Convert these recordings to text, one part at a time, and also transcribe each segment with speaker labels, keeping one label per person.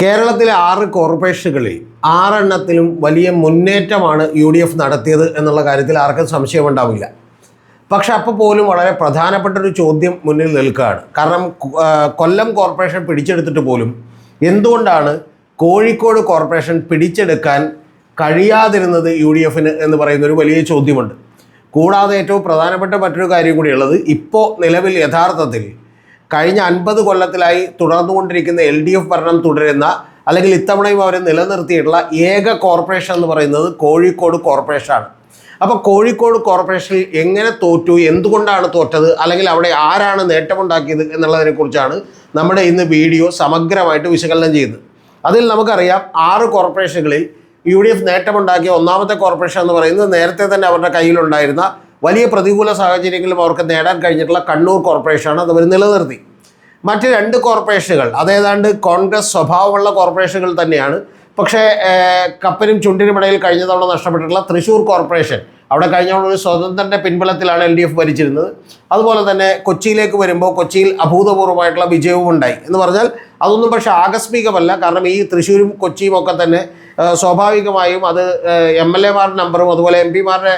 Speaker 1: കേരളത്തിലെ ആറ് കോർപ്പറേഷനുകളിൽ ആറെണ്ണത്തിലും വലിയ മുന്നേറ്റമാണ് യു ഡി എഫ് നടത്തിയത് എന്നുള്ള കാര്യത്തിൽ ആർക്കും സംശയമുണ്ടാവില്ല. പക്ഷെ അപ്പോൾ പോലും വളരെ പ്രധാനപ്പെട്ട ഒരു ചോദ്യം മുന്നിൽ നിൽക്കുകയാണ്. കാരണം കൊല്ലം കോർപ്പറേഷൻ പിടിച്ചെടുത്തിട്ട് പോലും എന്തുകൊണ്ടാണ് കോഴിക്കോട് കോർപ്പറേഷൻ പിടിച്ചെടുക്കാൻ കഴിയാതിരുന്നത് യു ഡി എഫിന് എന്ന് പറയുന്ന ഒരു വലിയ ചോദ്യമുണ്ട്. കൂടാതെ ഏറ്റവും പ്രധാനപ്പെട്ട മറ്റൊരു കാര്യം കൂടിയുള്ളത് ഇപ്പോൾ നിലവിൽ യഥാർത്ഥത്തിൽ കഴിഞ്ഞ അൻപത് കൊല്ലത്തിലായി തുടർന്നുകൊണ്ടിരിക്കുന്ന എൽ ഡി എഫ് ഭരണം തുടരുന്ന അല്ലെങ്കിൽ ഇത്തവണയും അവർ നിലനിർത്തിയിട്ടുള്ള ഏക കോർപ്പറേഷൻ എന്ന് പറയുന്നത് കോഴിക്കോട് കോർപ്പറേഷനാണ്. അപ്പോൾ കോഴിക്കോട് കോർപ്പറേഷനിൽ എങ്ങനെ തോറ്റു? എന്തുകൊണ്ടാണ് തോറ്റത്? അല്ലെങ്കിൽ അവിടെ ആരാണ് നേട്ടമുണ്ടാക്കിയത് എന്നുള്ളതിനെ കുറിച്ചാണ് നമ്മുടെ ഇന്ന് വീഡിയോ സമഗ്രമായിട്ട് വിശകലനം ചെയ്യുന്നത്. അതിൽ നമുക്കറിയാം ആറ് കോർപ്പറേഷനുകളിൽ യു ഡി എഫ് നേട്ടമുണ്ടാക്കിയ ഒന്നാമത്തെ കോർപ്പറേഷൻ എന്ന് പറയുന്നത് നേരത്തെ തന്നെ അവരുടെ കയ്യിലുണ്ടായിരുന്ന വലിയ പ്രതികൂല സാഹചര്യങ്ങളും അവർക്ക് നേടാൻ കഴിഞ്ഞിട്ടുള്ള കണ്ണൂർ കോർപ്പറേഷനാണ് അത് അവർ നിലനിർത്തി. മറ്റ് രണ്ട് കോർപ്പറേഷനുകൾ അതേതാണ്ട് കോൺഗ്രസ് സ്വഭാവമുള്ള കോർപ്പറേഷനുകൾ തന്നെയാണ്. പക്ഷേ കപ്പനും ചുണ്ടിനുമിടയിൽ കഴിഞ്ഞ തവണ നഷ്ടപ്പെട്ടിട്ടുള്ള തൃശ്ശൂർ കോർപ്പറേഷൻ അവിടെ കഴിഞ്ഞ ഒരു സ്വതന്ത്രന്റെ പിൻബലത്തിലാണ് എൽ ഡി എഫ് ഭരിച്ചിരുന്നത്. അതുപോലെ തന്നെ കൊച്ചിയിലേക്ക് വരുമ്പോൾ കൊച്ചിയിൽ അഭൂതപൂർവമായിട്ടുള്ള വിജയവും ഉണ്ടായി. എന്ന് പറഞ്ഞാൽ അതൊന്നും പക്ഷേ ആകസ്മികമല്ല. കാരണം ഈ തൃശ്ശൂരും കൊച്ചിയും ഒക്കെ തന്നെ സ്വാഭാവികമായും അത് എം എൽ എമാരുടെ നമ്പറും അതുപോലെ എം പിമാരുടെ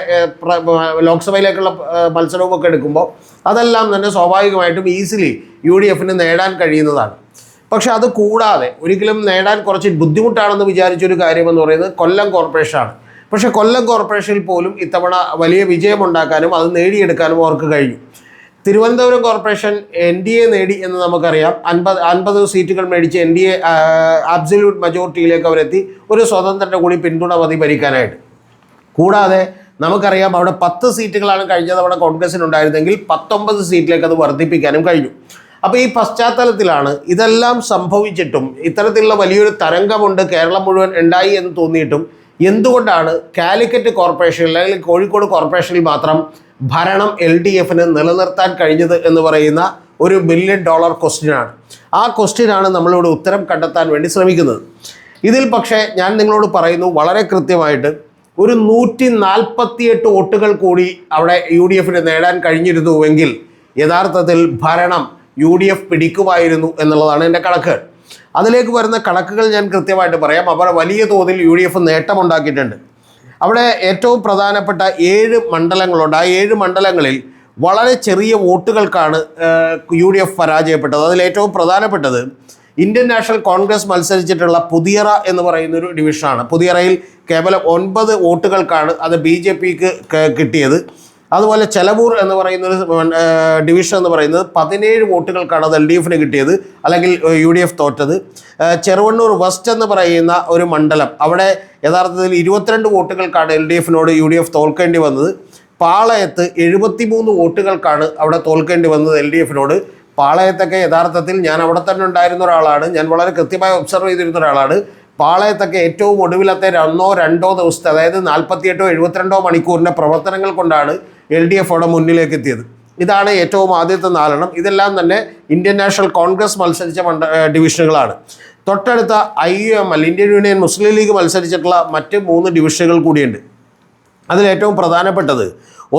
Speaker 1: ലോക്സഭയിലേക്കുള്ള മത്സരവും ഒക്കെ എടുക്കുമ്പോൾ അതെല്ലാം തന്നെ സ്വാഭാവികമായിട്ടും ഈസിലി യു ഡി എഫിന് നേടാൻ കഴിയുന്നതാണ്. പക്ഷേ അത് കൂടാതെ ഒരിക്കലും നേടാൻ കുറച്ച് ബുദ്ധിമുട്ടാണെന്ന് വിചാരിച്ചൊരു കാര്യമെന്ന് പറയുന്നത് കൊല്ലം കോർപ്പറേഷനാണ്. പക്ഷെ കൊല്ലം കോർപ്പറേഷനിൽ പോലും ഇത്തവണ വലിയ വിജയമുണ്ടാക്കാനും അത് നേടിയെടുക്കാനും അവർക്ക് കഴിഞ്ഞു. Thiruvananthapuram corporation N D A നേടി എന്ന് നമുക്കറിയാം. അൻപത് അൻപത് സീറ്റുകൾ മേടിച്ച് എൻ ഡി എ അബ്സല്യൂട്ട് മജോറിറ്റിയിലേക്ക് അവരെത്തി. ഒരു സ്വതന്ത്രന്റെ കൂടി പിന്തുണ മതി ഭരിക്കാനായിട്ട് കൂടാതെ നമുക്കറിയാം അവിടെ പത്ത് സീറ്റുകളാണ് കഴിഞ്ഞ തവണ കോൺഗ്രസിനുണ്ടായിരുന്നെങ്കിൽ പത്തൊമ്പത് സീറ്റിലേക്ക് അത് വർദ്ധിപ്പിക്കാനും കഴിഞ്ഞു. അപ്പോൾ ഈ പശ്ചാത്തലത്തിലാണ് ഇതെല്ലാം സംഭവിച്ചിട്ടും ഇത്തരത്തിലുള്ള വലിയൊരു തരംഗമുണ്ട് കേരളം മുഴുവൻ ഉണ്ടായി എന്ന് തോന്നിയിട്ടും എന്തുകൊണ്ടാണ് കാലിക്കറ്റ് കോർപ്പറേഷനിൽ അല്ലെങ്കിൽ കോഴിക്കോട് കോർപ്പറേഷനിൽ മാത്രം ഭരണം എൽ ഡി എഫിന് നിലനിർത്താൻ കഴിഞ്ഞത് എന്ന് പറയുന്ന ഒരു ബില്യൺ ഡോളർ ക്വസ്റ്റ്യനാണ് ആ ക്വസ്റ്റ്യനാണ് നമ്മളിവിടെ ഉത്തരം കണ്ടെത്താൻ വേണ്ടി ശ്രമിക്കുന്നത്. ഇതിൽ പക്ഷേ ഞാൻ നിങ്ങളോട് പറയുന്നു വളരെ കൃത്യമായിട്ട് ഒരു നൂറ്റി നാൽപ്പത്തിയെട്ട് വോട്ടുകൾ കൂടി അവിടെ യു ഡി എഫിന് നേടാൻ കഴിഞ്ഞിരുന്നുവെങ്കിൽ യഥാർത്ഥത്തിൽ ഭരണം യു ഡി എഫ് പിടിക്കുമായിരുന്നു എന്നുള്ളതാണ് എന്റെ കണക്ക്. അതിലേക്ക് വരുന്ന കണക്കുകൾ ഞാൻ കൃത്യമായിട്ട് പറയാം. അവർ വലിയ തോതിൽ യു ഡി എഫ് നേട്ടമുണ്ടാക്കിയിട്ടുണ്ട്. അവിടെ ഏറ്റവും പ്രധാനപ്പെട്ട ഏഴ് മണ്ഡലങ്ങളുണ്ട്. ആ ഏഴ് മണ്ഡലങ്ങളിൽ വളരെ ചെറിയ വോട്ടുകൾക്കാണ് യു ഡി എഫ് പരാജയപ്പെട്ടത്. അതിൽ ഏറ്റവും പ്രധാനപ്പെട്ടത് ഇന്ത്യൻ നാഷണൽ കോൺഗ്രസ് മത്സരിച്ചിട്ടുള്ള പുതിയറ എന്ന് പറയുന്ന ഒരു ഡിവിഷനാണ്. പുതിയറയിൽ കേവലം ഒൻപത് വോട്ടുകൾക്കാണ് അത് ബി ജെ പിക്ക് കിട്ടിയത്. അതുപോലെ ചെലവൂർ എന്ന് പറയുന്ന ഒരു ഡിവിഷൻ എന്ന് പറയുന്നത് പതിനേഴ് വോട്ടുകൾക്കാണ് അത് എൽ ഡി എഫിന് കിട്ടിയത് അല്ലെങ്കിൽ യു ഡി എഫ് തോറ്റത് ചെറുവണ്ണൂർ വെസ്റ്റ് എന്ന് പറയുന്ന ഒരു മണ്ഡലം അവിടെ യഥാർത്ഥത്തിൽ ഇരുപത്തിരണ്ട് വോട്ടുകൾക്കാണ് എൽ ഡി എഫിനോട് യു ഡി എഫ് തോൽക്കേണ്ടി വന്നത്. പാളയത്ത് എഴുപത്തിമൂന്ന് വോട്ടുകൾക്കാണ് അവിടെ തോൽക്കേണ്ടി വന്നത് എൽ ഡി എഫിനോട് പാളയത്തൊക്കെ യഥാർത്ഥത്തിൽ ഞാൻ അവിടെ തന്നെ ഉണ്ടായിരുന്ന ഒരാളാണ് ഞാൻ വളരെ കൃത്യമായി ഒബ്സർവ് ചെയ്തിരുന്ന ഒരാളാണ്. പാളയത്തൊക്കെ ഏറ്റവും ഒടുവിലത്തെ ഒന്നോ രണ്ടോ ദിവസത്തെ അതായത് നാൽപ്പത്തിയെട്ടോ എഴുപത്തിരണ്ടോ മണിക്കൂറിന്റെ പ്രവർത്തനങ്ങൾ കൊണ്ടാണ് എൽ ഡി എഫോടെ മുന്നിലേക്ക് എത്തിയത് ഇതാണ് ഏറ്റവും ആദ്യത്തെ നാലെണ്ണം. ഇതെല്ലാം തന്നെ ഇന്ത്യൻ നാഷണൽ കോൺഗ്രസ് മത്സരിച്ച മണ്ഡ ഡിവിഷനുകളാണ് തൊട്ടടുത്ത I U M L Indian union Muslim league മത്സരിച്ചിട്ടുള്ള മറ്റ് മൂന്ന് ഡിവിഷനുകൾ കൂടിയുണ്ട്. അതിലേറ്റവും പ്രധാനപ്പെട്ടത്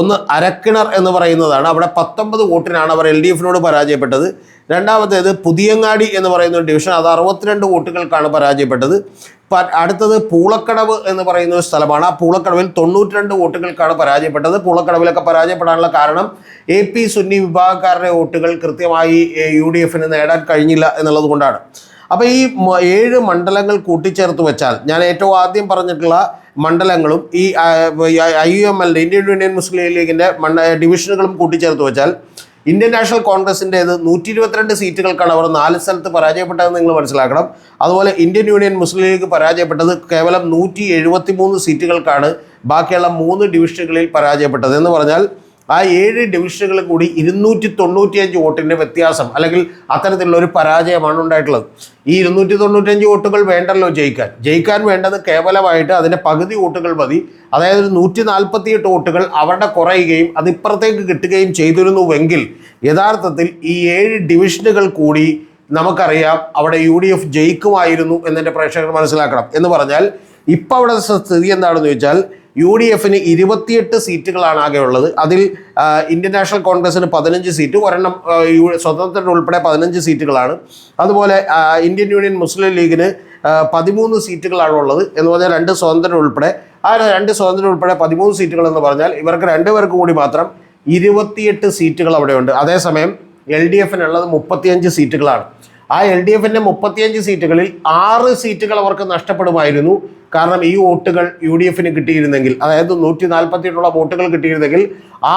Speaker 1: ഒന്ന് അരക്കിണർ എന്ന് പറയുന്നതാണ്. അവിടെ പത്തൊമ്പത് വോട്ടിനാണ് അവർ എൽ ഡി എഫിനോട് പരാജയപ്പെട്ടത്. രണ്ടാമത്തേത് പുതിയങ്ങാടി എന്ന് പറയുന്ന ഒരു ഡിവിഷൻ അത് അറുപത്തിരണ്ട് വോട്ടുകൾക്കാണ് പരാജയപ്പെട്ടത്. അടുത്തത് പൂളക്കടവ് എന്ന് പറയുന്ന ഒരു സ്ഥലമാണ്. ആ പൂളക്കടവിൽ തൊണ്ണൂറ്റിരണ്ട് വോട്ടുകൾക്കാണ് പരാജയപ്പെട്ടത്. പൂളക്കടവിലൊക്കെ പരാജയപ്പെടാനുള്ള കാരണം എ പി സുന്നി വിഭാഗക്കാരുടെ വോട്ടുകൾ കൃത്യമായി യു ഡി എഫിന് നേടാൻ കഴിഞ്ഞില്ല എന്നുള്ളത് കൊണ്ടാണ്. അപ്പോൾ ഈ ഏഴ് മണ്ഡലങ്ങൾ കൂട്ടിച്ചേർത്ത് വെച്ചാൽ ഞാൻ ഏറ്റവും ആദ്യം പറഞ്ഞിട്ടുള്ള മണ്ഡലങ്ങളും ഈ I U M L Indian union Muslim ലീഗിന്റെ മണ്ഡ ഡിവിഷനുകളും കൂട്ടിച്ചേർത്ത് വെച്ചാൽ ഇന്ത്യൻ നാഷണൽ കോൺഗ്രസിന്റേത് നൂറ്റി ഇരുപത്തിരണ്ട് സീറ്റുകൾക്കാണ് അവർ നാല് സ്ഥലത്ത് പരാജയപ്പെട്ടതെന്ന് നിങ്ങൾ മനസ്സിലാക്കണം. അതുപോലെ ഇന്ത്യൻ യൂണിയൻ മുസ്ലിം ലീഗ് പരാജയപ്പെട്ടത് കേവലം നൂറ്റി എഴുപത്തി മൂന്ന് സീറ്റുകൾക്കാണ് ബാക്കിയുള്ള മൂന്ന് ഡിവിഷനുകളിൽ പരാജയപ്പെട്ടത്. എന്ന് പറഞ്ഞാൽ ആ ഏഴ് ഡിവിഷനുകൾ കൂടി ഇരുന്നൂറ്റി തൊണ്ണൂറ്റിയഞ്ച് വോട്ടിന്റെ വ്യത്യാസം അല്ലെങ്കിൽ അത്തരത്തിലുള്ള ഒരു പരാജയമാണ് ഉണ്ടായിട്ടുള്ളത്. ഈ ഇരുന്നൂറ്റി തൊണ്ണൂറ്റിയഞ്ച് വോട്ടുകൾ വേണ്ടല്ലോ ജയിക്കാൻ. ജയിക്കാൻ വേണ്ടത് കേവലമായിട്ട് അതിന്റെ പകുതി വോട്ടുകൾ മതി. അതായത് ഒരു നൂറ്റി നാൽപ്പത്തിയെട്ട് വോട്ടുകൾ അവരുടെ കുറയുകയും അത് ഇപ്പുറത്തേക്ക് കിട്ടുകയും ചെയ്തിരുന്നുവെങ്കിൽ യഥാർത്ഥത്തിൽ ഈ ഏഴ് ഡിവിഷനുകൾ കൂടി നമുക്കറിയാം അവിടെ യു ഡി എഫ് ജയിക്കുമായിരുന്നു എന്നെ പ്രേക്ഷകർ മനസ്സിലാക്കണം. എന്ന് പറഞ്ഞാൽ ഇപ്പോൾ അവിടെ സ്ഥിതി എന്താണെന്ന് ചോദിച്ചാൽ യു ഡി എഫിന് ഇരുപത്തിയെട്ട് സീറ്റുകളാണ് ആകെ ഉള്ളത്. അതിൽ ഇന്ത്യൻ നാഷണൽ കോൺഗ്രസിന് പതിനഞ്ച് സീറ്റ് ഒരെണ്ണം സ്വതന്ത്രൻ ഉൾപ്പെടെ പതിനഞ്ച് സീറ്റുകളാണ്. അതുപോലെ ഇന്ത്യൻ യൂണിയൻ മുസ്ലിം ലീഗിന് പതിമൂന്ന് സീറ്റുകളാണ് ഉള്ളത് എന്ന് പറഞ്ഞാൽ രണ്ട് സ്വതന്ത്രം ഉൾപ്പെടെ. ആ രണ്ട് സ്വതന്ത്രം ഉൾപ്പെടെ പതിമൂന്ന് സീറ്റുകൾ എന്ന് പറഞ്ഞാൽ ഇവർക്ക് രണ്ടുപേർക്ക് കൂടി മാത്രം ഇരുപത്തിയെട്ട് സീറ്റുകൾ അവിടെയുണ്ട്. അതേസമയം എൽ ഡി എഫിനുള്ളത് മുപ്പത്തിയഞ്ച് സീറ്റുകളാണ്. ആ എൽ ഡി എഫിന്റെ മുപ്പത്തിയഞ്ച് സീറ്റുകളിൽ ആറ് സീറ്റുകൾ അവർക്ക് നഷ്ടപ്പെടുമായിരുന്നു. കാരണം ഈ വോട്ടുകൾ യു ഡി എഫിന് കിട്ടിയിരുന്നെങ്കിൽ അതായത് നൂറ്റി നാൽപ്പത്തിയെട്ടോളം വോട്ടുകൾ കിട്ടിയിരുന്നെങ്കിൽ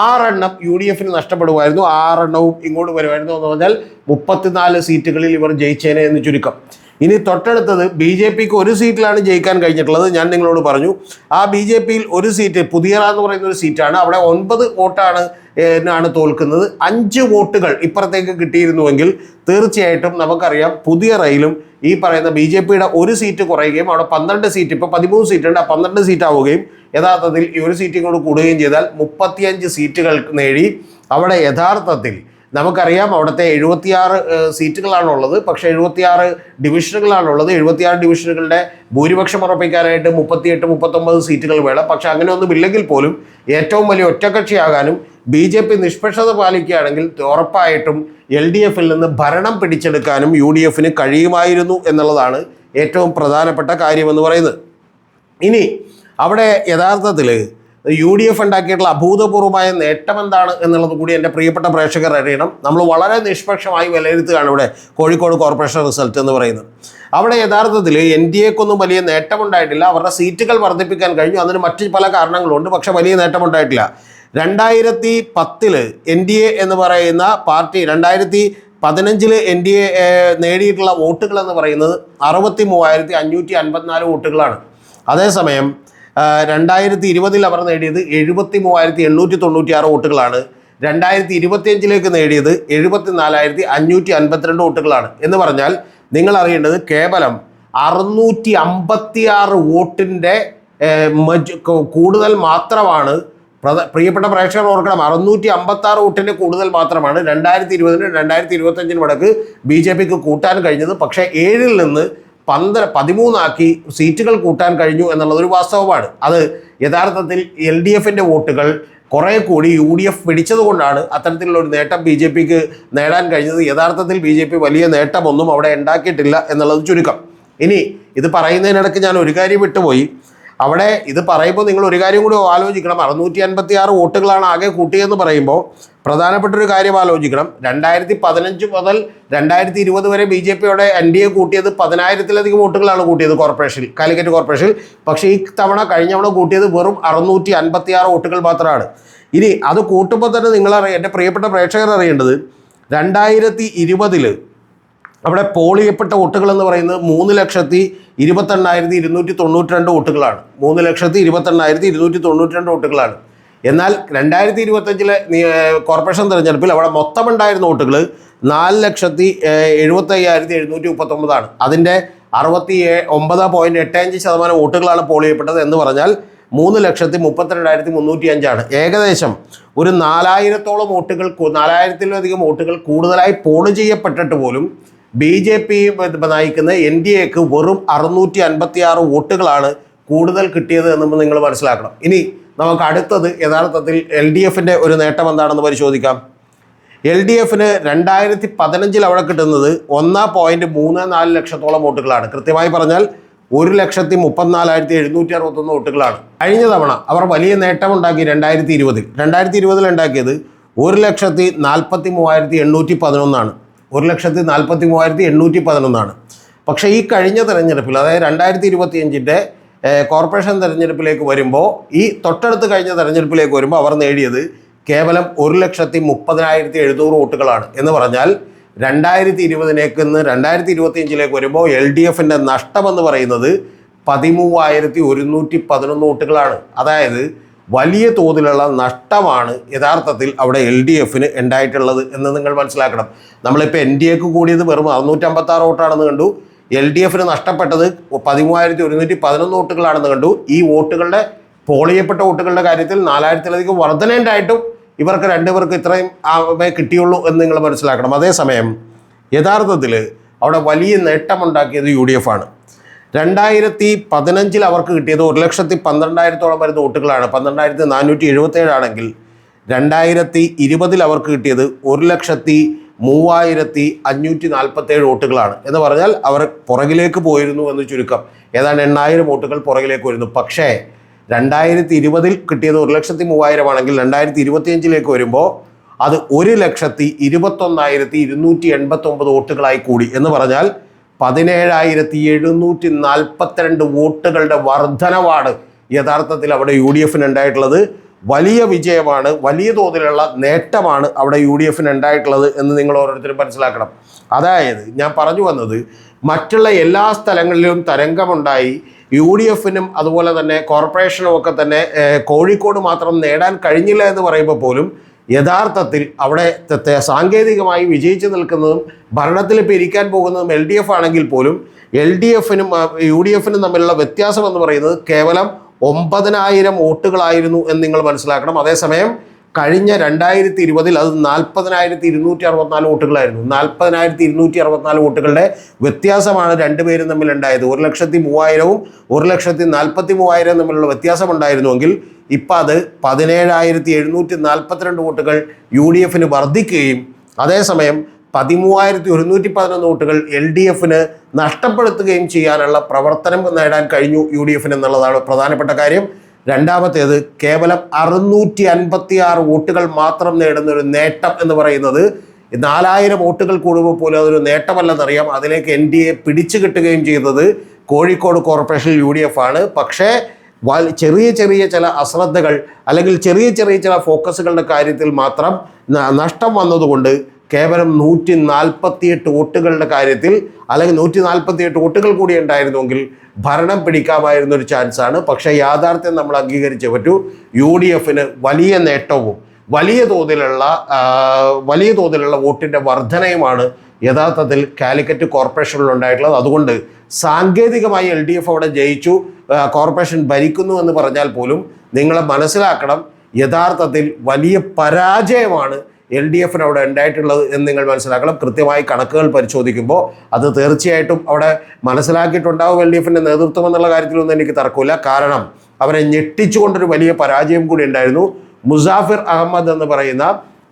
Speaker 1: ആറെണ്ണം യു ഡി എഫിന് നഷ്ടപ്പെടുമായിരുന്നു. ആറെണ്ണവും ഇങ്ങോട്ട് വരുമായിരുന്നു എന്ന് പറഞ്ഞാൽ മുപ്പത്തിനാല് സീറ്റുകളിൽ ഇവർ ജയിച്ചേനെ എന്ന് ചുരുക്കം. ഇനി തൊട്ടടുത്തത് ബി ജെ പിക്ക് ഒരു സീറ്റിലാണ് ജയിക്കാൻ കഴിഞ്ഞിട്ടുള്ളത്. ഞാൻ നിങ്ങളോട് പറഞ്ഞു ആ ബി ജെ പിയിൽ ഒരു സീറ്റ് പുതിയറ എന്ന് പറയുന്ന ഒരു സീറ്റാണ്. അവിടെ ഒൻപത് വോട്ടാണ് ആണ് തോൽക്കുന്നത്. അഞ്ച് വോട്ടുകൾ ഇപ്പുറത്തേക്ക് കിട്ടിയിരുന്നുവെങ്കിൽ തീർച്ചയായിട്ടും നമുക്കറിയാം പുതിയ ഈ പറയുന്ന ബി ജെ പിയുടെ ഒരു സീറ്റ് കുറയുകയും അവിടെ പന്ത്രണ്ട് സീറ്റ് ഇപ്പോൾ പതിമൂന്ന് സീറ്റ് ഉണ്ട് ആ പന്ത്രണ്ട് സീറ്റ് ആവുകയും യഥാർത്ഥത്തിൽ ഈ ഒരു സീറ്റും കൂടെ കൂടുകയും ചെയ്താൽ മുപ്പത്തിയഞ്ച് സീറ്റുകൾ നേടി അവിടെ യഥാർത്ഥത്തിൽ നമുക്കറിയാം അവിടുത്തെ എഴുപത്തിയാറ് സീറ്റുകളാണുള്ളത്. പക്ഷേ എഴുപത്തിയാറ് ഡിവിഷനുകളാണുള്ളത്. എഴുപത്തിയാറ് ഡിവിഷനുകളുടെ ഭൂരിപക്ഷം ഉറപ്പിക്കാനായിട്ട് മുപ്പത്തിയെട്ട് മുപ്പത്തൊമ്പത് സീറ്റുകൾ വേണം. പക്ഷേ അങ്ങനെയൊന്നും ഇല്ലെങ്കിൽ പോലും ഏറ്റവും വലിയ ഒറ്റക്കക്ഷിയാകാനും ബി ജെ പി നിഷ്പക്ഷത പാലിക്കുകയാണെങ്കിൽ ഉറപ്പായിട്ടും എൽ ഡി എഫിൽ നിന്ന് ഭരണം പിടിച്ചെടുക്കാനും യു ഡി എഫിന് കഴിയുമായിരുന്നു എന്നുള്ളതാണ് ഏറ്റവും പ്രധാനപ്പെട്ട കാര്യമെന്ന് പറയുന്നത്. ഇനി അവിടെ യഥാർത്ഥത്തിൽ യു ഡി എഫ് ഉണ്ടാക്കിയിട്ടുള്ള അഭൂതപൂർവമായ നേട്ടം എന്താണ് എന്നുള്ളത് കൂടി എന്റെ പ്രിയപ്പെട്ട പ്രേക്ഷകർ അറിയണം. നമ്മൾ വളരെ നിഷ്പക്ഷമായി വിലയിരുത്തുകയാണ് ഇവിടെ കോഴിക്കോട് കോർപ്പറേഷൻ റിസൾട്ട് എന്ന് പറയുന്നത്. അവിടെ യഥാർത്ഥത്തിൽ എൻ ഡി എക്കൊന്നും വലിയ നേട്ടമുണ്ടായിട്ടില്ല. അവരുടെ സീറ്റുകൾ വർദ്ധിപ്പിക്കാൻ കഴിഞ്ഞു. അതിന് മറ്റ് പല കാരണങ്ങളുണ്ട്. പക്ഷെ വലിയ നേട്ടമുണ്ടായിട്ടില്ല. രണ്ടായിരത്തി പത്തിൽ എൻ ഡി എ എന്ന് പറയുന്ന പാർട്ടി രണ്ടായിരത്തി പതിനഞ്ചിൽ എൻ ഡി എ നേടിയിട്ടുള്ള വോട്ടുകൾ എന്ന് പറയുന്നത് അറുപത്തി മൂവായിരത്തി അഞ്ഞൂറ്റി അൻപത്തിനാല് വോട്ടുകളാണ്. അതേസമയം രണ്ടായിരത്തി ഇരുപതിൽ അവർ നേടിയത് എഴുപത്തി മൂവായിരത്തി എണ്ണൂറ്റി തൊണ്ണൂറ്റി ആറ് വോട്ടുകളാണ്. രണ്ടായിരത്തി ഇരുപത്തിയഞ്ചിലേക്ക് നേടിയത് എഴുപത്തി നാലായിരത്തി അഞ്ഞൂറ്റി അൻപത്തിരണ്ട് വോട്ടുകളാണ്. എന്ന് പറഞ്ഞാൽ നിങ്ങൾ അറിയേണ്ടത് കേവലം അറുന്നൂറ്റി അമ്പത്തി ആറ് വോട്ടിന്റെ കൂടുതൽ മാത്രമാണ് പ്രിയപ്പെട്ട പ്രേക്ഷകർ ഓർക്കണം. അറുന്നൂറ്റി അമ്പത്തി ആറ് വോട്ടിന്റെ കൂടുതൽ മാത്രമാണ്. രണ്ടായിരത്തി ഇരുപതിന് രണ്ടായിരത്തി ഇരുപത്തഞ്ചിന് വടക്ക് ബി ജെ പിക്ക് കൂട്ടാൻ കഴിഞ്ഞത്. പക്ഷേ ഏഴിൽ നിന്ന് പന്ത്ര പതിമൂന്നാക്കി സീറ്റുകൾ കൂട്ടാൻ കഴിഞ്ഞു എന്നുള്ളത് ഒരു വാസ്തവമാണ്. അത് യഥാർത്ഥത്തിൽ എൽ ഡി എഫിന്റെ വോട്ടുകൾ കുറേ കൂടി യു ഡി എഫ് പിടിച്ചതുകൊണ്ടാണ് അത്തരത്തിലുള്ള ഒരു നേട്ടം ബി ജെ പിക്ക് നേടാൻ കഴിഞ്ഞത്. യഥാർത്ഥത്തിൽ ബി ജെ പി വലിയ നേട്ടമൊന്നും അവിടെ ഉണ്ടാക്കിയിട്ടില്ല എന്നുള്ളത് ചുരുക്കം. ഇനി ഇത് പറയുന്നതിനിടയ്ക്ക് ഞാൻ ഒരു കാര്യം വിട്ടുപോയി. അവിടെ ഇത് പറയുമ്പോൾ നിങ്ങൾ ഒരു കാര്യം കൂടി ആലോചിക്കണം. അറുന്നൂറ്റി അൻപത്തി ആറ് വോട്ടുകളാണ് ആകെ കൂട്ടിയെന്ന് പറയുമ്പോൾ പ്രധാനപ്പെട്ട ഒരു കാര്യം ആലോചിക്കണം. രണ്ടായിരത്തി പതിനഞ്ച് മുതൽ രണ്ടായിരത്തി ഇരുപത് വരെ ബി ജെ പിയുടെ എൻ ഡി എ കൂട്ടിയത് പതിനായിരത്തിലധികം വോട്ടുകളാണ് കൂട്ടിയത് കോർപ്പറേഷനിൽ കാലിക്കറ്റ് കോർപ്പറേഷനിൽ. പക്ഷേ ഈ തവണ കഴിഞ്ഞ തവണ കൂട്ടിയത് വെറും അറുന്നൂറ്റി അൻപത്തി ആറ് വോട്ടുകൾ മാത്രമാണ്. ഇനി അത് കൂട്ടുമ്പോൾ തന്നെ നിങ്ങളറിയ എന്റെ പ്രിയപ്പെട്ട പ്രേക്ഷകർ അറിയേണ്ടത് രണ്ടായിരത്തി ഇരുപതിൽ അവിടെ പോൾ ചെയ്യപ്പെട്ട വോട്ടുകൾ എന്ന് പറയുന്നത് മൂന്ന് ലക്ഷത്തി ഇരുപത്തെണ്ണായിരത്തി ഇരുന്നൂറ്റി തൊണ്ണൂറ്റി രണ്ട് വോട്ടുകളാണ്. മൂന്ന് ലക്ഷത്തി ഇരുപത്തെണ്ണായിരത്തി ഇരുന്നൂറ്റി തൊണ്ണൂറ്റി രണ്ട് വോട്ടുകളാണ്. എന്നാൽ രണ്ടായിരത്തി ഇരുപത്തഞ്ചിലെ കോർപ്പറേഷൻ തെരഞ്ഞെടുപ്പിൽ അവിടെ മൊത്തം ഉണ്ടായിരുന്ന വോട്ടുകൾ നാല് ലക്ഷത്തി എഴുപത്തയ്യായിരത്തി എഴുന്നൂറ്റി മുപ്പത്തൊമ്പതാണ്. അതിന്റെ അറുപത്തി ഒമ്പത് പോയിന്റ് എട്ട് അഞ്ച് ശതമാനം വോട്ടുകളാണ് പോൾ ചെയ്യപ്പെട്ടത് എന്ന് പറഞ്ഞാൽ മൂന്ന് ലക്ഷത്തി മുപ്പത്തിരണ്ടായിരത്തി മുന്നൂറ്റി അഞ്ചാണ്. ഏകദേശം ഒരു നാലായിരത്തോളം വോട്ടുകൾ നാലായിരത്തിലധികം വോട്ടുകൾ കൂടുതലായി പോൾ ചെയ്യപ്പെട്ടിട്ട് പോലും ബി ജെ പി നയിക്കുന്ന എൻ ഡി എക്ക് വെറും അറുന്നൂറ്റി അൻപത്തി ആറ് വോട്ടുകളാണ് കൂടുതൽ കിട്ടിയത് എന്ന് നിങ്ങൾ മനസ്സിലാക്കണം. ഇനി നമുക്ക് അടുത്തത് യഥാർത്ഥത്തിൽ എൽ ഡി എഫിന്റെ ഒരു നേട്ടം എന്താണെന്ന് പരിശോധിക്കാം. എൽ ഡി എഫിന് രണ്ടായിരത്തി പതിനഞ്ചിൽ അവിടെ കിട്ടുന്നത് ഒന്നാ പോയിന്റ് മൂന്ന് നാല് ലക്ഷത്തോളം വോട്ടുകളാണ്. കൃത്യമായി പറഞ്ഞാൽ ഒരു ലക്ഷത്തി മുപ്പത്തിനാലായിരത്തി എഴുന്നൂറ്റി അറുപത്തൊന്ന് വോട്ടുകളാണ്. കഴിഞ്ഞ തവണ അവർ വലിയ നേട്ടമുണ്ടാക്കി രണ്ടായിരത്തി ഇരുപതിൽ. രണ്ടായിരത്തി ഇരുപതിൽ ഉണ്ടാക്കിയത് ഒരു ലക്ഷത്തി നാൽപ്പത്തി മൂവായിരത്തി എണ്ണൂറ്റി പതിനൊന്നാണ്. ഒരു ലക്ഷത്തി നാൽപ്പത്തി മൂവായിരത്തി എണ്ണൂറ്റി പതിനൊന്നാണ്. പക്ഷേ ഈ കഴിഞ്ഞ തെരഞ്ഞെടുപ്പിൽ അതായത് രണ്ടായിരത്തി ഇരുപത്തിയഞ്ചിന്റെ കോർപ്പറേഷൻ തെരഞ്ഞെടുപ്പിലേക്ക് വരുമ്പോൾ ഈ തൊട്ടടുത്ത് കഴിഞ്ഞ തെരഞ്ഞെടുപ്പിലേക്ക് വരുമ്പോൾ അവർ നേടിയത് കേവലം ഒരു ലക്ഷത്തി മുപ്പതിനായിരത്തി എഴുന്നൂറ് വോട്ടുകളാണ്. എന്ന് പറഞ്ഞാൽ രണ്ടായിരത്തി ഇരുപതിലേക്ക് നിന്ന് രണ്ടായിരത്തി ഇരുപത്തിയഞ്ചിലേക്ക് വരുമ്പോൾ എൽ ഡി എഫിന്റെ നഷ്ടമെന്ന് പറയുന്നത് പതിമൂവായിരത്തി ഒരുന്നൂറ്റി പതിനൊന്ന് വോട്ടുകളാണ്. അതായത് വലിയ തോതിലുള്ള നഷ്ടമാണ് യഥാർത്ഥത്തിൽ അവിടെ എൽ ഡി എഫിന് ഉണ്ടായിട്ടുള്ളത് എന്ന് നിങ്ങൾ മനസ്സിലാക്കണം. നമ്മളിപ്പോൾ എൻ ഡി എക്ക് കൂടിയത് വെറും അറുന്നൂറ്റമ്പത്തി ആറ് വോട്ടാണെന്ന് കണ്ടു. എൽ ഡി എഫിന് നഷ്ടപ്പെട്ടത് പതിമൂവായിരത്തി ഒരുന്നൂറ്റി പതിനൊന്ന് വോട്ടുകളാണെന്ന് കണ്ടു. ഈ വോട്ടുകളുടെ പോൾ ചെയ്യപ്പെട്ട വോട്ടുകളുടെ കാര്യത്തിൽ നാലായിരത്തിലധികം വർധനയുണ്ടായിട്ടും ഇവർക്ക് രണ്ടുപേർക്ക് ഇത്രയും കിട്ടിയുള്ളൂ എന്ന് നിങ്ങൾ മനസ്സിലാക്കണം. അതേസമയം യഥാർത്ഥത്തിൽ അവിടെ വലിയ നേട്ടമുണ്ടാക്കിയത് യു ഡി എഫ് ആണ് രണ്ടായിരത്തി പതിനഞ്ചിൽ അവർക്ക് കിട്ടിയത് ഒരു ലക്ഷത്തി പന്ത്രണ്ടായിരത്തോളം വരുന്ന വോട്ടുകളാണ്. പന്ത്രണ്ടായിരത്തി നാനൂറ്റി എഴുപത്തേഴാണെങ്കിൽ രണ്ടായിരത്തി ഇരുപതിൽ അവർക്ക് കിട്ടിയത് ഒരു ലക്ഷത്തി മൂവായിരത്തി അഞ്ഞൂറ്റി നാൽപ്പത്തേഴ് വോട്ടുകളാണ്. എന്ന് പറഞ്ഞാൽ അവർ പുറകിലേക്ക് പോയിരുന്നു എന്ന് ചുരുക്കം. ഏതാണ്ട് എണ്ണായിരം വോട്ടുകൾ പുറകിലേക്ക് വരുന്നു. പക്ഷേ രണ്ടായിരത്തി ഇരുപതിൽ കിട്ടിയത് ഒരു ലക്ഷത്തി മൂവായിരം ആണെങ്കിൽ രണ്ടായിരത്തി ഇരുപത്തിയഞ്ചിലേക്ക് വരുമ്പോൾ അത് ഒരു ലക്ഷത്തി ഇരുപത്തൊന്നായിരത്തി ഇരുന്നൂറ്റി എൺപത്തൊമ്പത് വോട്ടുകളായി കൂടി. എന്ന് പറഞ്ഞാൽ പതിനേഴായിരത്തി എഴുന്നൂറ്റി നാൽപ്പത്തിരണ്ട് വോട്ടുകളുടെ വർധനവാണ് യഥാർത്ഥത്തിൽ അവിടെ യു ഡി എഫിന് ഉണ്ടായിട്ടുള്ളത് വലിയ വിജയമാണ് വലിയ തോതിലുള്ള നേട്ടമാണ് അവിടെ യു ഡി എഫിന് ഉണ്ടായിട്ടുള്ളത് എന്ന് നിങ്ങൾ ഓരോരുത്തരും മനസ്സിലാക്കണം. അതായത് ഞാൻ പറഞ്ഞു വന്നത് മറ്റുള്ള എല്ലാ സ്ഥലങ്ങളിലും തരംഗമുണ്ടായി യു ഡി എഫിനും അതുപോലെ തന്നെ കോർപ്പറേഷനും ഒക്കെ തന്നെ കോഴിക്കോട് മാത്രം നേടാൻ കഴിഞ്ഞില്ല എന്ന് പറയുമ്പോൾ പോലും യഥാർത്ഥത്തിൽ അവിടെ സാങ്കേതികമായി വിജയിച്ചു നിൽക്കുന്നതും ഭരണത്തിൽ ഇപ്പോൾ ഇരിക്കാൻ പോകുന്നതും എൽ ഡി എഫ് ആണെങ്കിൽ പോലും എൽ ഡി എഫിനും യു ഡി എഫിനും തമ്മിലുള്ള വ്യത്യാസം എന്ന് പറയുന്നത് കേവലം ഒമ്പതിനായിരം വോട്ടുകളായിരുന്നു എന്ന് നിങ്ങൾ മനസ്സിലാക്കണം. അതേസമയം കഴിഞ്ഞ രണ്ടായിരത്തി ഇരുപതിൽ അത് നാൽപ്പതിനായിരത്തി ഇരുന്നൂറ്റി അറുപത്തിനാല് വോട്ടുകളായിരുന്നു. നാൽപ്പതിനായിരത്തി ഇരുന്നൂറ്റി അറുപത്തിനാല് വോട്ടുകളുടെ വ്യത്യാസമാണ് രണ്ടുപേരും തമ്മിൽ ഉണ്ടായത് ഒരു ലക്ഷത്തി മൂവായിരവും ഒരു ലക്ഷത്തി നാൽപ്പത്തി മൂവായിരവും തമ്മിലുള്ള വ്യത്യാസം ഉണ്ടായിരുന്നുവെങ്കിൽ ഇപ്പം അത് പതിനേഴായിരത്തി എഴുന്നൂറ്റി നാൽപ്പത്തിരണ്ട് വോട്ടുകൾ യു ഡി എഫിന് വർദ്ധിക്കുകയും അതേസമയം പതിമൂവായിരത്തി ഒരുന്നൂറ്റി പതിനൊന്ന് വോട്ടുകൾ എൽ ഡി എഫിന് നഷ്ടപ്പെടുത്തുകയും ചെയ്യാനുള്ള പ്രവർത്തനം നേടാൻ കഴിഞ്ഞു യു ഡി എഫിന് എന്നുള്ളതാണ് പ്രധാനപ്പെട്ട കാര്യം. രണ്ടാമത്തേത് കേവലം അറുന്നൂറ്റി അൻപത്തി ആറ് വോട്ടുകൾ മാത്രം നേടുന്ന ഒരു നേട്ടം എന്ന് പറയുന്നത് നാലായിരം വോട്ടുകൾ കൂടുമ്പോൾ പോലും അതൊരു നേട്ടമല്ലെന്നറിയാം. അതിലേക്ക് എൻ ഡി എ പിടിച്ചു കിട്ടുകയും ചെയ്തത് Kozhikode corporation U D F ആണ്. പക്ഷേ ചെറിയ ചെറിയ ചില അശ്രദ്ധകൾ അല്ലെങ്കിൽ ചെറിയ ചെറിയ ചില ഫോക്കസുകളുടെ കാര്യത്തിൽ മാത്രം നഷ്ടം വന്നതുകൊണ്ട് കേവലം നൂറ്റി നാൽപ്പത്തിയെട്ട് വോട്ടുകളുടെ കാര്യത്തിൽ അല്ലെങ്കിൽ നൂറ്റി നാൽപ്പത്തിയെട്ട് വോട്ടുകൾ കൂടി ഉണ്ടായിരുന്നുവെങ്കിൽ ഭരണം പിടിക്കാമായിരുന്ന ഒരു ചാൻസാണ് പക്ഷേ യാഥാർത്ഥ്യം നമ്മൾ അംഗീകരിച്ചേ പറ്റൂ. യു ഡി എഫിന് വലിയ നേട്ടവും വലിയ തോതിലുള്ള വലിയ തോതിലുള്ള വോട്ടിന്റെ വർധനയുമാണ് യഥാർത്ഥത്തിൽ കാലിക്കറ്റ് കോർപ്പറേഷനിൽ ഉണ്ടായിട്ടുള്ളത്. അതുകൊണ്ട് സാങ്കേതികമായി എൽ ഡി എഫ് അവിടെ ജയിച്ചു. കോർപ്പറേഷൻ ഭരിക്കുന്നു എന്ന് പറഞ്ഞാൽ പോലും നിങ്ങളെ മനസ്സിലാക്കണം യഥാർത്ഥത്തിൽ വലിയ പരാജയമാണ് എൽ ഡി എഫിന് അവിടെ ഉണ്ടായിട്ടുള്ളത് എന്ന് നിങ്ങൾ മനസ്സിലാക്കണം. കൃത്യമായി കണക്കുകൾ പരിശോധിക്കുമ്പോൾ അത് തീർച്ചയായിട്ടും അവിടെ മനസ്സിലാക്കിയിട്ടുണ്ടാവും എൽ ഡി എഫിന്റെ നേതൃത്വം എന്നുള്ള കാര്യത്തിലൊന്നും എനിക്ക് തർക്കമില്ല. കാരണം അവരെ ഞെട്ടിച്ചുകൊണ്ടൊരു വലിയ പരാജയം കൂടി ഉണ്ടായിരുന്നു. മുസാഫിർ അഹമ്മദ് എന്ന് പറയുന്ന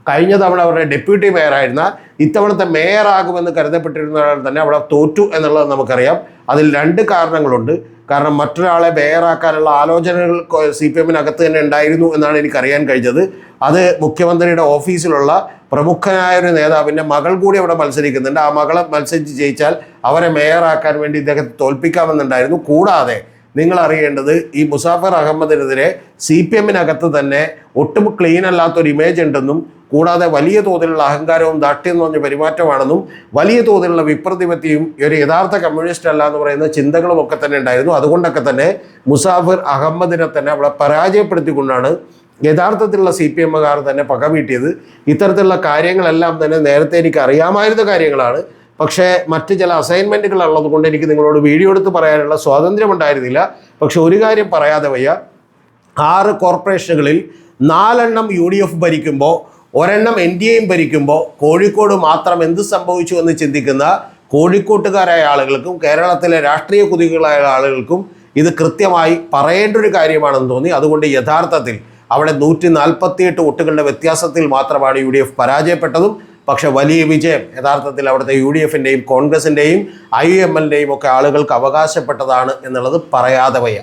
Speaker 1: കഴിഞ്ഞ തവണ അവരുടെ ഡെപ്യൂട്ടി മേയറായിരുന്ന ഇത്തവണത്തെ മേയറാകുമെന്ന് കരുതപ്പെട്ടിരുന്ന തന്നെ അവിടെ തോറ്റു എന്നുള്ളത് നമുക്കറിയാം. അതിൽ രണ്ട് കാരണങ്ങളുണ്ട്. കാരണം മറ്റൊരാളെ മേയറാക്കാനുള്ള ആലോചനകൾ സി പി എമ്മിനകത്ത് തന്നെ ഉണ്ടായിരുന്നു എന്നാണ് എനിക്കറിയാൻ കഴിഞ്ഞത്. അത് മുഖ്യമന്ത്രിയുടെ ഓഫീസിലുള്ള പ്രമുഖനായ ഒരു നേതാവിന്റെ മകൾ കൂടി അവിടെ മത്സരിക്കുന്നുണ്ട്. ആ മകളെ മത്സരിച്ച് ജയിച്ചാൽ അവരെ മേയറാക്കാൻ വേണ്ടി ഇദ്ദേഹത്തെ തോൽപ്പിക്കാമെന്നുണ്ടായിരുന്നു. കൂടാതെ നിങ്ങൾ അറിയേണ്ടത് ഈ മുസാഫർ അഹമ്മദിനെതിരെ സി പി എമ്മിനകത്ത് തന്നെ ഒട്ടും ക്ലീൻ അല്ലാത്തൊരു ഇമേജ് ഉണ്ടെന്നും കൂടാതെ വലിയ തോതിലുള്ള അഹങ്കാരവും ദാഷ്ട്യം നിറഞ്ഞ പെരുമാറ്റമാണെന്നും വലിയ തോതിലുള്ള വിപ്രതിപത്തിയും ഒരു യഥാർത്ഥ കമ്മ്യൂണിസ്റ്റ് അല്ല എന്ന് പറയുന്ന ചിന്തകളും ഒക്കെ തന്നെ ഉണ്ടായിരുന്നു. അതുകൊണ്ടൊക്കെ തന്നെ മുസാഫിർ അഹമ്മദിനെ തന്നെ അവിടെ പരാജയപ്പെടുത്തിക്കൊണ്ടാണ് യഥാർത്ഥത്തിലുള്ള സി പി എമ്മുകാർ തന്നെ പകവീട്ടിയത് ഇത്തരത്തിലുള്ള കാര്യങ്ങളെല്ലാം തന്നെ നേരത്തെ എനിക്ക് അറിയാമായിരുന്ന കാര്യങ്ങളാണ്. പക്ഷേ മറ്റ് ചില അസൈൻമെന്റുകൾ ഉള്ളതുകൊണ്ട് എനിക്ക് നിങ്ങളോട് വീഡിയോ എടുത്ത് പറയാനുള്ള സ്വാതന്ത്ര്യം ഉണ്ടായിരുന്നില്ല. പക്ഷെ ഒരു കാര്യം പറയാതെ വയ്യ. ആറ് കോർപ്പറേഷനുകളിൽ നാലെണ്ണം യു ഡി എഫ് ഭരിക്കുമ്പോൾ ഒരെണ്ണം എൻ ഡി എയും ഭരിക്കുമ്പോൾ കോഴിക്കോട് മാത്രം എന്ത് സംഭവിച്ചു എന്ന് ചിന്തിക്കുന്ന കോഴിക്കോട്ടുകാരായ ആളുകൾക്കും കേരളത്തിലെ രാഷ്ട്രീയ കുതികളായ ആളുകൾക്കും ഇത് കൃത്യമായി പറയേണ്ട ഒരു കാര്യമാണെന്ന് തോന്നി. അതുകൊണ്ട് യഥാർത്ഥത്തിൽ അവിടെ നൂറ്റി നാൽപ്പത്തിയെട്ട് വോട്ടുകളുടെ വ്യത്യാസത്തിൽ മാത്രമാണ് യു ഡി എഫ് പരാജയപ്പെട്ടതും. പക്ഷെ വലിയ വിജയം യഥാർത്ഥത്തിൽ അവിടുത്തെ യു ഡി എഫിന്റെയും കോൺഗ്രസിന്റെയും ഐ എം എല്ലിന്റെയും ഒക്കെ ആളുകൾക്ക് അവകാശപ്പെട്ടതാണ് എന്നുള്ളത് പറയാതെ വയ്യ.